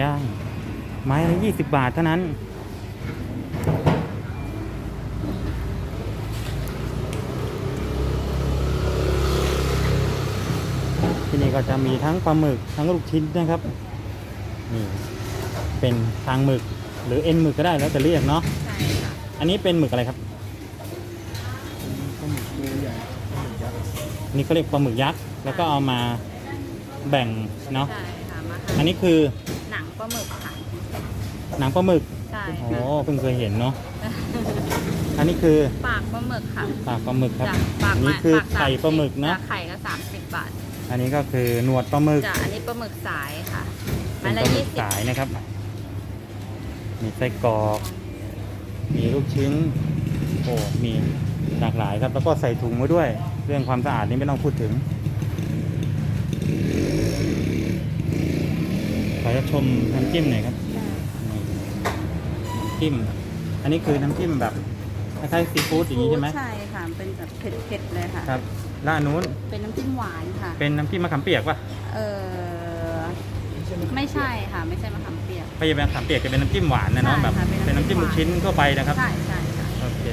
ย่าง ไม้ละยี่สิบบาทเท่านั้น ที่นี่ก็จะมีทั้งปลาหมึกทั้งลูกชิ้นนะครับนี่เป็นทางหมึกหรือเอ็นหมึกก็ได้แล้วแต่เรียกเนาะใช่ค่ะอันนี้เป็นหมึกอะไรครับปลาหมึกตัวใหญ่ปลาหมึกยักษ์นี่เขาเรียกปลาหมึกยักษ์แล้วก็เอามาแบ่งเนาะใช่ค่ะมาอัหั่นนนี้คือ หนังปลาหมึกค่ะ หนังปลาหมึกใช่โอ้ค่ะเพิ่งเคยเห็นเนาะอันนี้คือปากปลาหมึกค่ะปากปลาหมึกครับจ้ะปากอันนี้มาคือปากไข่ปลาหมึกเนาะจ้ไข่ก็สามสิบบาทอันนี้ก็คือหนวดปลาหมึกจ้ะอันนี้ปลาหมึกสายค่ะเป็ไม้นปละลาหมึยี่กสิบสายนะครับ มีไส้กรอก มีลูกชิ้นโอ้มีหลากหลายครับ แล้วก็ใส่ถุงไว้ด้วย เรื่องความสะอาดนี่ไม่ต้องพูดถึงขอจะชมน้ำจิ้มหน่อยครับนี่น้ำ จิ้ม อันนี้คือน้ำจิ้มแบบคล้ายๆซีฟู้ดอย่างนี้ใช่ไหมใช่ค่ะ เป็นแบบเผ็ดๆเลยค่ะ ครับแล้วอันนู้นเป็นน้ำจิ้มหวานค่ะ เป็นน้ำจิ้มมะขามเปียกป่ะเออไม่ใช่ค่ะ ไม่ใช่มะขามเปียกไม่ใช่เป็นมะขามเปียกจะเป็นน้ำจิ้มหวานนะเนาะใช่แบบค่ะเป็เป็นนน้ำน้ำจิ้จิ้มมลูกชิ้นทั่วไปนะครับ ใช่ใช่ค่ะ โอเค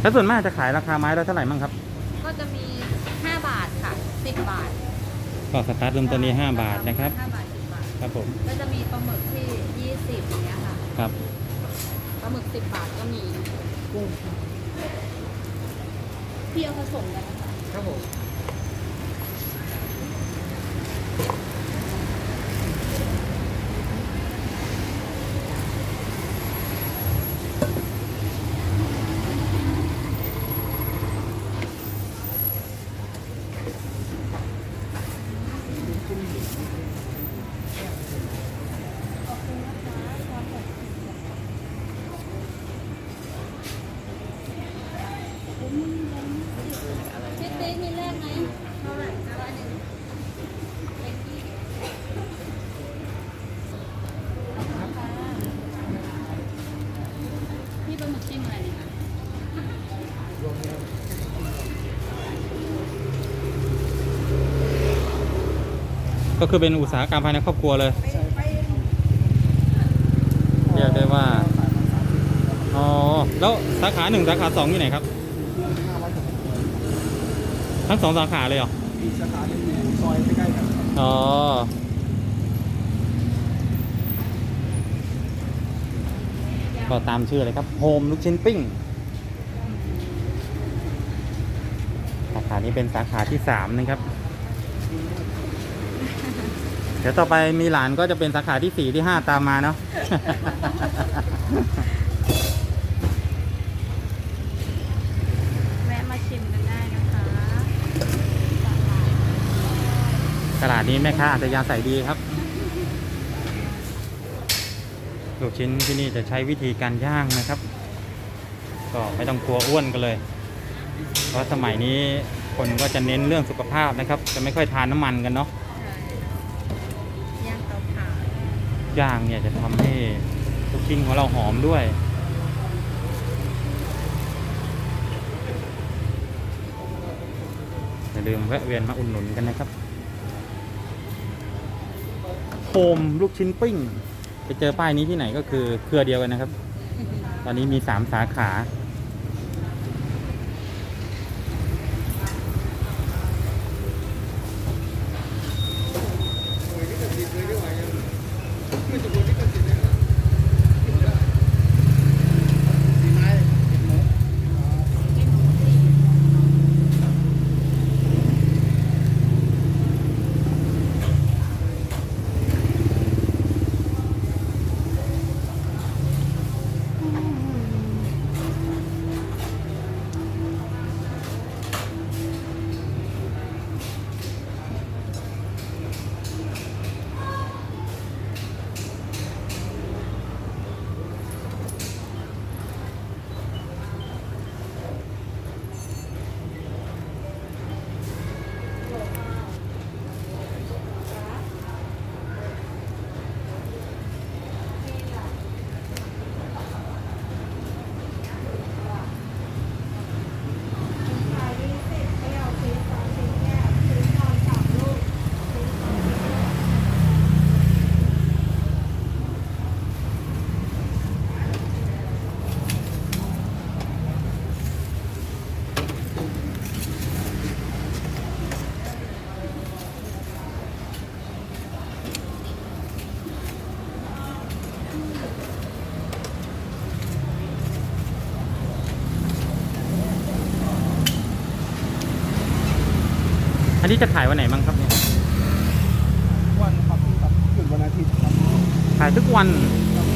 แล้วส่วนมากจะขายราคาไม้ละเท่าไหร่มั่งครับ ก็จะมี 5 บาทค่ะ 10 บาทก็สตาร์ทเริ่มต้นที่5บาทนะครับ5บาท10บาท ครับผม ก็จะมีปลาหมึกที่ 20อย่างเงี้ยค่ะ ครับปลาหมึก10บาทก็มีกุ้งพี่เอาผสมกันนะคะครับผม พี่ติ๊กมีเลขไหมเท่าไหร่ร้อยหนึ่งเลขที่พี่ปลาหมึกจิ้มอะไรเนี่ยคะ ก็คือเป็นอุตสาหกรรมภายในครอบครัวเลยเรียกได้ว่าอ๋อแล้วสาขาหนึ่งสาขาสองอยู่ไหนครับห้าร้อยหกสิบทั้งสองสาขาเลยเหรออีกสาขาหนึ่งอยู่ซอยใกล้ๆกันครับอ๋อก็ตามชื่อเลยครับโฮมลูกชิ้นปิ้งสาขานี้เป็นสาขาที่สามนะครับ เดี๋ยวต่อไปมีหลานก็จะเป็นสาขาที่สี่ที่ห้าตามมาเนาะ แวะมาชิมกันได้นะคะตลาดนี้แม่ค้าอัธยาศัยดีครับ ลูกชิ้นที่นี่จะใช้วิธีการย่างนะครับ ก็ไม่ต้องกลัวอ้วนกันเลย เพราะสมัยนี้คนก็จะเน้นเรื่องสุขภาพนะครับ จะไม่ค่อยทานน้ำมันกันเนาะ ย่างเนี่ยจะทำให้ลูกชิ้นของเราหอมด้วย อย่าลืมแวะเวียนมาอุดหนุนกันนะครับโฮมลูกชิ้นปิ้ง ไปเจอป้ายนี้ที่ไหนก็คือเครือเดียวกันนะครับ ตอนนี้มีสามสาขา นนี้จะขายวันไหนบ้างครับเนี่ยวันครับครับหยุดวันอาทิตย์ครับขายทุกวัน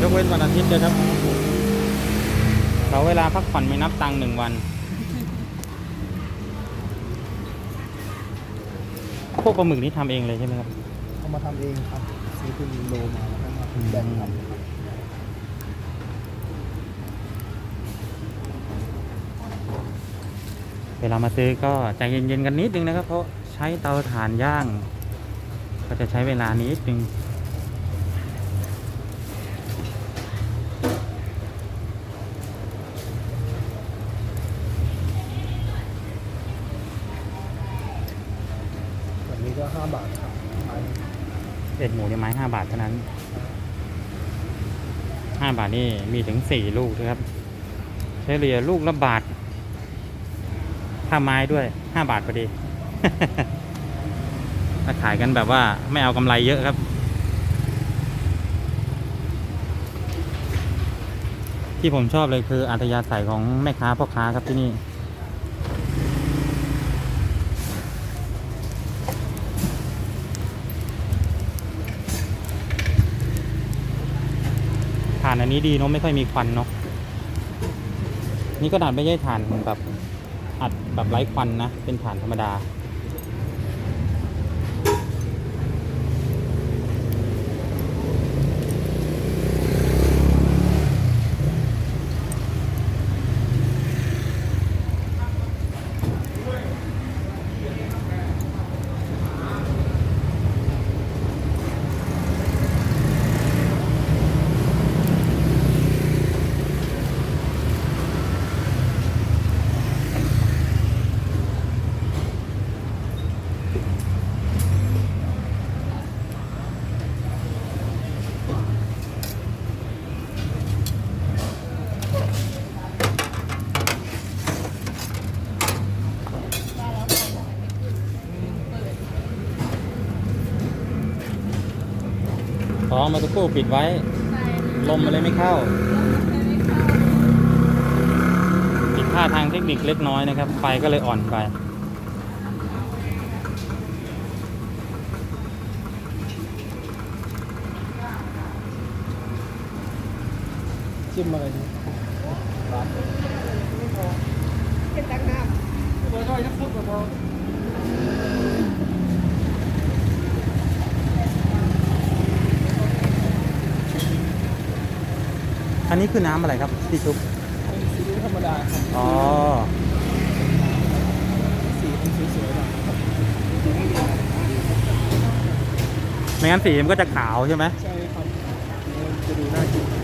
ยกเว้นวันอาทิตย์เลยครับเราเวลาพักผ่อนไม่นับตังค์หนึ่งวัน พวกปลาหมึกนี้ทำเองเลยใช่ไหมครับ เอามาทำเองครับซื้อเป็นโลมาแล้วก็มาแบ่งทำครับเวลามาซื้อก็ใจเย็นๆกันนิดนึงนะครับเพราะใช้เตาถ่านย่าง ก็จะใช้เวลานิดนึงแบบนี้ก็ห้าบาทครับเอ็ดหมูเนี่ยไม้ห้าบาทเท่านั้นห้าบาทนี่มีถึงสี่ลูกนะครับเฉลี่ยลูกละบาทค่าไม้ด้วยห้าบาทพอดี ถ้าขายกันแบบว่าไม่เอากำไรเยอะครับ ที่ผมชอบเลยคืออัธยาศัยของแม่ค้าพ่อค้าครับที่นี่ถ่านอันนี้ดีเนาะไม่ค่อยมีควันเนาะนี่ก็ดัดไม่ใช่ถ่านแบบอัดแบบไร้ควันนะ เป็นถ่านธรรมดา ท้องมาตะกครู่ปิดไว้ใส่ลมมันเลยไม่เข้าไม่เข้า ผิดพลาดทางเทคนิคเล็กน้อยนะครับ ไฟก็เลยอ่อนไป จิ้มอะไรดีร้านเป็นตักน้ำเบอร์ด้อยนักฟุตกับเรา อันนี้คือน้ำอะไรครับที่ชุบเป็นซีอิ๊วธรรมดาครับอ๋อสีมันสวยๆหน่อยครับไม่งั้นสีมันก็จะขาวใช่ไหมใช่ครับมันจะดูน่ากิน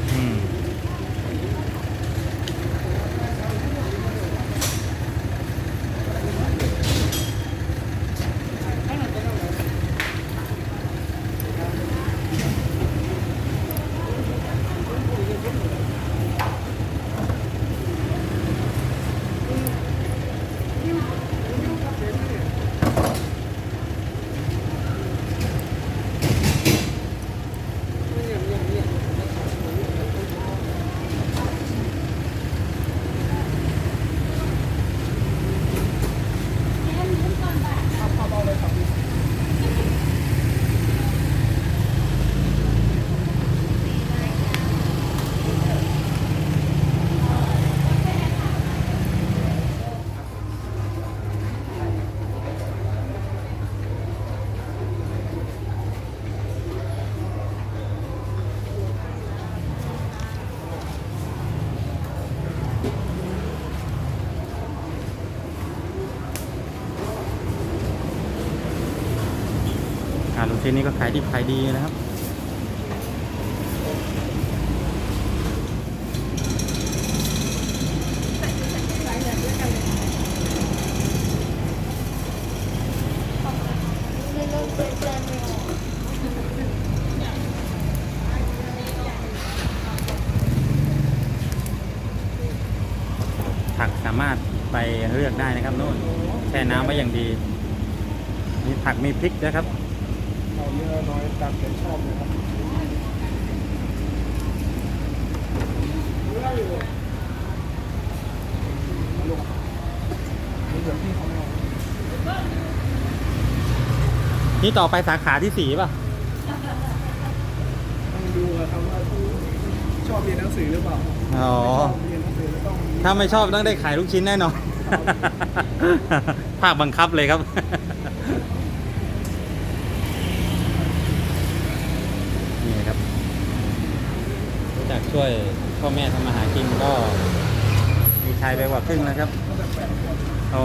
อ่าลูกชิ้นนี้ก็ขายดีขายดีนะครับผักสามารถไปเลือกได้นะครับโน่นแช่น้ำไว้อย่างดี มีผักมีพริกนะครับ เยอน้อยตามใจชอบนะครับนี่ต่อไปสาขาที่สี่ป่ะ ต้องดูครับว่าชอบเรียนหนังสือหรือเปล่าอ๋อเรียนหนังสือต้องถ้าไม่ชอบต้องได้ขายลูกชิ้นแน่นอน ภาคบังคับเลยครับากช่วยพ่อแม่ทำมาหากินก็ มีชายไปกว่าครึ่งแล้วครับ โอ้